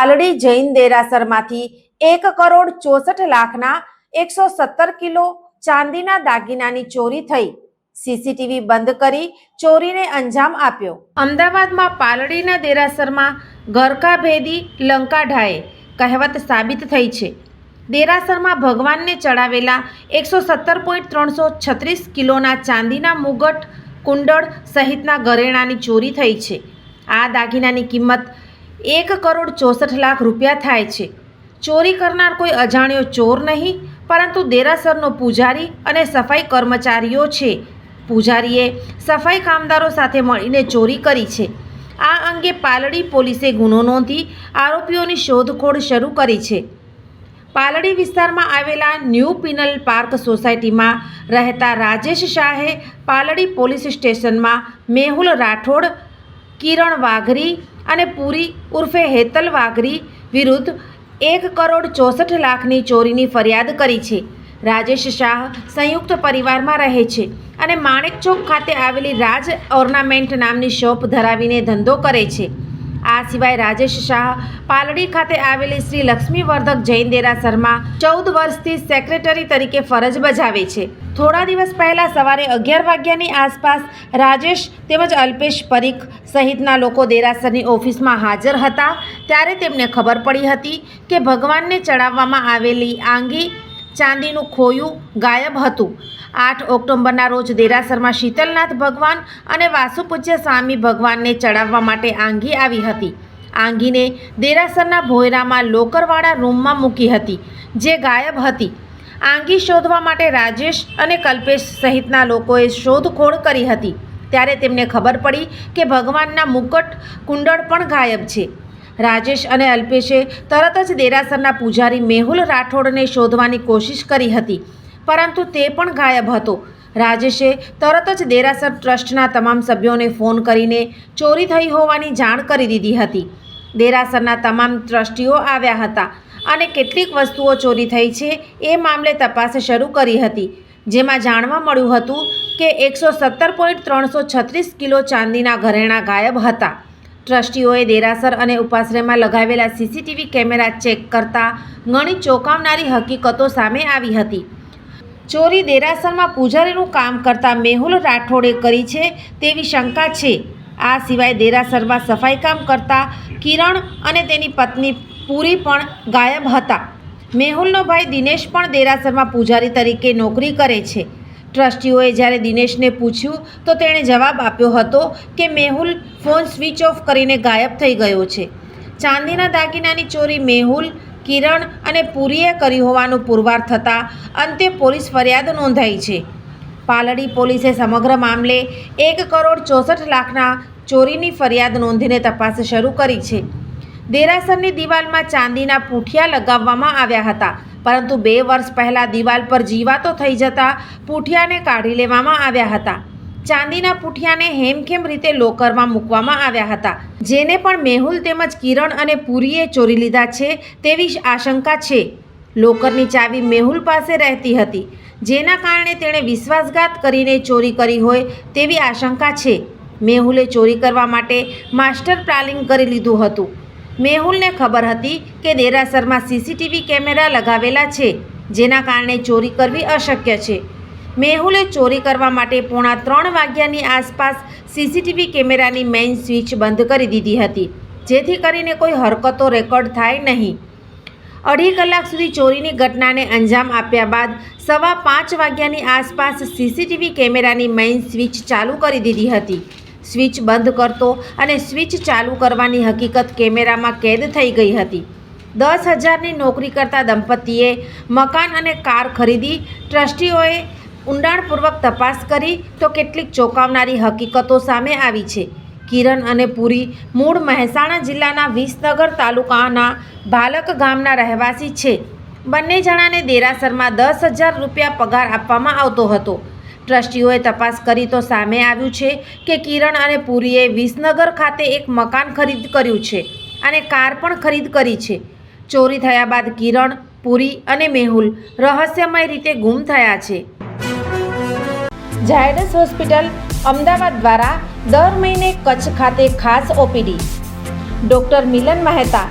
પાલડી જૈન દેરાસરમાંથી એક કરોડ ચોસઠ લાખના એકસો સત્તર કિલો ચાંદીના દાગીનાની ચોરી થઈ. સીસીટીવી બંધ કરી ચોરીને અંજામ આપ્યો. અમદાવાદમાં પાલડીના દેરાસરમાં ગરકા ભેદી લંકા ઢાએ કહેવત સાબિત થઈ છે. દેરાસરમાં ભગવાનને ચડાવેલા એકસો સત્તર પોઈન્ટ ત્રણસો છત્રીસ કિલોના ચાંદીના મુગટ, કુંડળ સહિતના ઘરેણાની ચોરી થઈ છે. આ દાગીનાની કિંમત એક કરોડ ચોસઠ લાખ રૂપિયા થાય છે. ચોરી કરનાર કોઈ અજાણ્યો ચોર નહીં, પરંતુ દેરાસરનો પૂજારી અને સફાઈ કર્મચારીઓ છે. પૂજારીએ સફાઈ કામદારો સાથે મળીને ચોરી કરી છે. આ અંગે પાલડી પોલીસે ગુનો નોંધી આરોપીઓની શોધખોળ શરૂ કરી છે. પાલડી વિસ્તારમાં આવેલા ન્યૂ પિનલ પાર્ક સોસાયટીમાં રહેતા રાજેશ શાહે પાલડી પોલીસ સ્ટેશનમાં મેહુલ રાઠોડ, કિરણ વાઘરી અને પુરી ઉર્ફે હેતલ વાઘરી વિરુદ્ધ એક કરોડ ચોસઠ લાખની ચોરીની ફરિયાદ કરી છે. રાજેશ શાહ સંયુક્ત પરિવારમાં રહે છે અને માણેક ચોક ખાતે આવેલી રાજ ઓર્નામેન્ટ નામની શોપ ધરાવીને ધંધો કરે છે. આ સિવાય રાજેશ શાહ પાલડી ખાતે આવેલી શ્રી લક્ષ્મીવર્ધક જૈન દેરાસરમાં ચૌદ વર્ષથી સેક્રેટરી તરીકે ફરજ બજાવે છે. થોડા દિવસ પહેલાં સવારે અગિયાર વાગ્યાની આસપાસ રાજેશ તેમજ અલ્પેશ પરીખ સહિતના લોકો દેરાસરની ઓફિસમાં હાજર હતા. ત્યારે તેમને ખબર પડી હતી કે ભગવાનને ચડાવવામાં આવેલી આંગી ચાંદીનું ખોયું ગાયબ હતું. આઠ ઓક્ટોબરના રોજ દેરાસરમાં શીતલનાથ ભગવાન અને વાસુપૂજ્ય સ્વામી ભગવાનને ચડાવવા માટે આંગી આવી હતી. આંગીને દેરાસરના ભોયરામાં લોકરવાળા રૂમમાં મૂકી હતી, જે ગાયબ હતી. આંગી શોધવા માટે રાજેશ અને કલ્પેશ સહિતના લોકોએ શોધખોળ કરી હતી. ત્યારે તેમને ખબર પડી કે ભગવાનના મુકટ કુંડળ પણ ગાયબ છે. રાજેશ અને અલ્પેશે તરત જ દેરાસરના પૂજારી મેહુલ રાઠોડને શોધવાની કોશિશ કરી હતી, પરંતુ તે પણ ગાયબ હતો. રાજેશે તરત જ દેરાસર ટ્રસ્ટના તમામ સભ્યોને ફોન કરીને ચોરી થઈ હોવાની જાણ કરી દીધી હતી. દેરાસરના તમામ ટ્રસ્ટીઓ આવ્યા હતા અને કેટલીક વસ્તુઓ ચોરી થઈ છે એ મામલે તપાસ શરૂ કરી હતી, જેમાં જાણવા મળ્યું હતું કે એકસો સત્તર પોઈન્ટ ત્રણસો છત્રીસ કિલો ચાંદીના ઘરેણાં ગાયબ હતા. ટ્રસ્ટીઓએ દેરાસર અને ઉપાશ્રયમાં લગાવેલા સીસીટીવી કેમેરા ચેક કરતા ઘણી ચોંકાવનારી હકીકતો સામે આવી હતી. ચોરી દેરાસરમાં પૂજારીનું કામ કરતા મેહુલ રાઠોડે કરી છે તેવી શંકા છે. આ સિવાય દેરાસરમાં સફાઈ કામ કરતા કિરણ અને તેની પત્ની પૂરી પણ ગાયબ હતા. મેહુલનો ભાઈ દિનેશ પણ દેરાસરમાં પૂજારી તરીકે નોકરી કરે છે. ટ્રસ્ટીઓએ જ્યારે દિનેશને પૂછ્યું, તો તેણે જવાબ આપ્યો હતો કે મેહુલ ફોન સ્વિચ ઓફ કરીને ગાયબ થઈ ગયો છે. ચાંદીના દાગીનાની ચોરી મેહુલ, કિરણ અને પુરીએ કરી હોવાનું પુરવાર થતાં અંતે પોલીસ ફરિયાદ નોંધાઈ છે. પાલડી પોલીસે સમગ્ર મામલે એક કરોડ ચોસઠ લાખના ચોરીની ફરિયાદ નોંધીને તપાસ શરૂ કરી છે. દેરાસરની દિવાલમાં ચાંદીના પૂઠિયા લગાવવામાં આવ્યા હતા. પરંતુ બે વર્ષ પહેલાં દિવાલ પર જીવાતો થઈ જતા પૂઠિયાને કાઢી લેવામાં આવ્યા હતા. ચાંદીના પૂઠિયાને હેમખેમ રીતે લોકરમાં મૂકવામાં આવ્યા હતા. જેને પણ મેહુલ તેમજ કિરણ અને પુરીએ ચોરી લીધા છે તેવી આશંકા છે. લોકરની ચાવી મેહુલ પાસે રહેતી હતી. જેના કારણે તેણે વિશ્વાસઘાત કરીને ચોરી કરી હોય તેવી આશંકા છે. મેહુલે ચોરી કરવા માટે માસ્ટર પ્લાનિંગ કરી લીધું હતું. મેહુલને ખબર હતી કે દેરાસરમાં સીસીટીવી કેમેરા લગાવેલા છે, જેના કારણે ચોરી કરવી અશક્ય છે. મેહુલે ચોરી કરવા માટે પોણા ત્રણ વાગ્યાની આસપાસ સીસીટીવી કેમેરાની મેઇન સ્વિચ બંધ કરી દીધી હતી, જેથી કરીને કોઈ હરકતો રેકોર્ડ થાય નહીં. અઢી કલાક સુધી ચોરીની ઘટનાને અંજામ આપ્યા બાદ સવા પાંચ વાગ્યાની આસપાસ સીસીટીવી કેમેરાની મેઇન સ્વિચ ચાલુ કરી દીધી હતી. સ્વિચ બંધ કરતો અને સ્વિચ ચાલુ કરવાની હકીકત કેમેરામાં કેદ થઈ ગઈ હતી. દસ હજારની નોકરી કરતા દંપતીએ મકાન અને કાર ખરીદી, ટ્રસ્ટીઓએ ઊંડાણપૂર્વક તપાસ કરી તો કેટલીક ચોંકાવનારી હકીકતો સામે આવી છે. કિરણ અને પુરી મૂળ મહેસાણા જિલ્લાના વિસનગર તાલુકાના ભાલક ગામના રહેવાસી છે. બંને જણાને દેરાસરમાં દસ હજાર રૂપિયા પગાર આપવામાં આવતો હતો. ટ્રસ્ટીઓએ તપાસ કરી તો સામે આવ્યું છે કે કિરણ અને પુરીએ વિસનગર ખાતે એક મકાન ખરીદ કર્યું છે અને કાર પણ ખરીદ કરી છે. ચોરી થયા બાદ કિરણ, પુરી અને મેહુલ રહસ્યમય રીતે ગુમ થયા છે. ઝાયડસ હોસ્પિટલ અમદાવાદ દ્વારા દર મહિને કચ્છ ખાતે ખાસ OPD. Doctor Milan Mehta,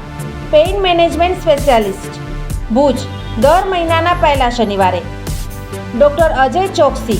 pain management specialist. Bhuj, દર મહિનાના પહેલા શનિવારે. ડૉક્ટર અજય ચોકસી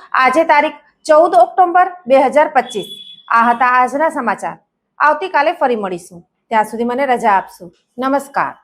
આજે તારીખ ચૌદ ઓક્ટોબર બે હજાર પચીસ. આ હતા આજના સમાચાર. આવતીકાલે ફરી મળીશું. ત્યાં સુધી મને રજા આપશો. નમસ્કાર.